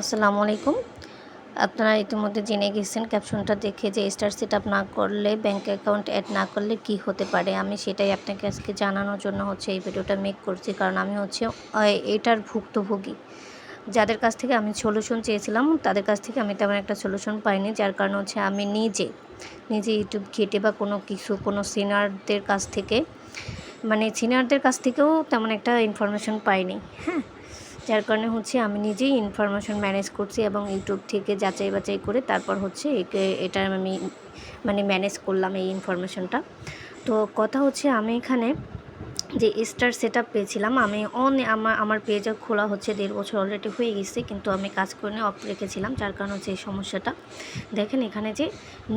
আসসালামু আলাইকুম। আপনারা ইতিমধ্যে জেনে গেছেন ক্যাপশনটা দেখে যে স্টার সেট আপ না করলে ব্যাঙ্ক অ্যাকাউন্ট অ্যাড না করলে কি হতে পারে। আমি সেটাই আপনাকে আজকে জানানোর জন্য হচ্ছে এই ভিডিওটা মেক করছি। কারণ আমি হচ্ছে এটার ভুক্তভোগী। যাদের কাছ থেকে আমি সলিউশন চেয়েছিলাম, তাদের কাছ থেকে আমি তেমন একটা সলিউশন পাইনি। যার কারণ হচ্ছে আমি নিজে নিজে ইউটিউব ঘেটে বা কোনো কিছু, কোনো সিনিয়রদের কাছ থেকে মানে সিনিয়রদের কাছ থেকেও তেমন একটা ইনফরমেশন পাইনি। হ্যাঁ যার কারণে হচ্ছে আমি নিজেই ইনফরমেশন ম্যানেজ করছি এবং ইউটিউব থেকে যাচাই বাছাই করে তারপর হচ্ছে একে, এটা আমি মানে ম্যানেজ করলাম এই ইনফরমেশনটা তো কথা হচ্ছে আমি এখানে যে স্টার সেট আপ পেয়েছিলাম, আমি অন আমার আমার পেজ খোলা হচ্ছে দেড় বছর অলরেডি হয়ে গেছে, কিন্তু আমি কাজ করে অফ রেখেছিলাম, যার কারণে হচ্ছে এই সমস্যাটা। দেখেন এখানে যে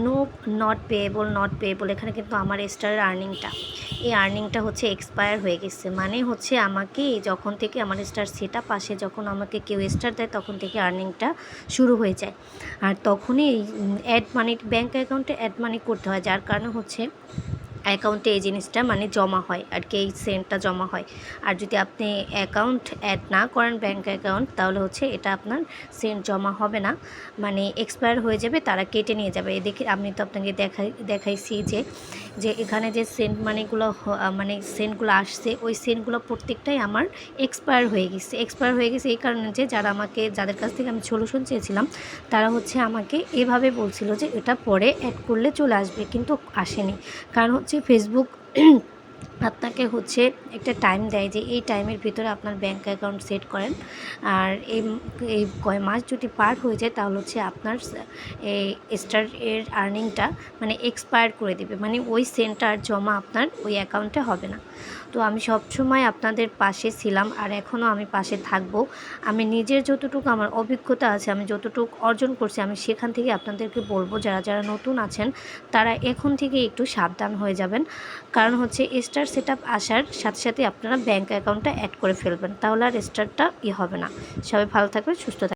no not payable not payable এখানে কিন্তু আমার স্টারের আর্নিংটা এই আর্নিংটা হচ্ছে এক্সপায়ার হয়ে গেছে মানে হচ্ছে আমাকে যখন থেকে আমার স্টার সেট আপ আসে, যখন আমাকে কেউ স্টার দেয়, তখন থেকে আর্নিংটা শুরু হয়ে যায়। আর তখনই অ্যাড মানি ব্যাঙ্ক অ্যাকাউন্টে অ্যাড মানি করতে হয়, যার কারণে হচ্ছে অ্যাকাউন্টে এই জিনিসটা মানে জমা হয় আর কি, এই সেন্টটা জমা হয়। আর যদি আপনি অ্যাকাউন্ট অ্যাড না করেন ব্যাঙ্ক অ্যাকাউন্ট তাহলে হচ্ছে এটা আপনার সেন্ট জমা হবে না। মানে এক্সপায়ার হয়ে যাবে, তারা কেটে নিয়ে যাবে। দেখে আমি তো আপনাকে দেখাই, দেখাইছি যে যে এখানে যে সেন্ট মানিগুলো মানে সেন্টগুলো আসছে, ওই সেন্টগুলো প্রত্যেকটাই আমার এক্সপায়ার হয়ে গেছে। এক্সপায়ার হয়ে গেছে এই কারণে যে, যারা আমাকে, যাদের কাছ থেকে আমি সলিউশন চেয়েছিলাম, তারা হচ্ছে আমাকে এভাবে বলছিল যে, এটা পরে অ্যাড করলে চলে আসবে, কিন্তু আসেনি। কারণ হচ্ছে ফেসবুক আপনাকে হচ্ছে একটা টাইম দেয় যে এই টাইমের ভিতরে আপনার ব্যাঙ্ক অ্যাকাউন্ট সেট করেন। আর এই এই কয় মাস যদি পার হয়ে যায়, তাহলে হচ্ছে আপনার এই স্টার এর আর্নিংটা মানে এক্সপায়ার করে দেবে। মানে ওই সেন্টার জমা আপনার ওই অ্যাকাউন্টে হবে না। তো আমি সবসময় আপনাদের পাশে ছিলাম আর এখনও আমি পাশে থাকব। আমি নিজের যতটুকু আমার অভিজ্ঞতা আছে, আমি যতটুকু অর্জন করছি, আমি সেখান থেকে আপনাদেরকে বলব, যারা যারা নতুন আছেন, তারা এখন থেকে একটু সাবধান হয়ে যাবেন। কারণ হচ্ছে স্টার সেট আসার সাথে সাথে আপনারা ব্যাঙ্ক অ্যাকাউন্টটা অ্যাড করে ফেলবেন। তাহলে আর স্টারটা ই হবে না। সবাই ভালো থাকবে সুস্থ থাকবেন।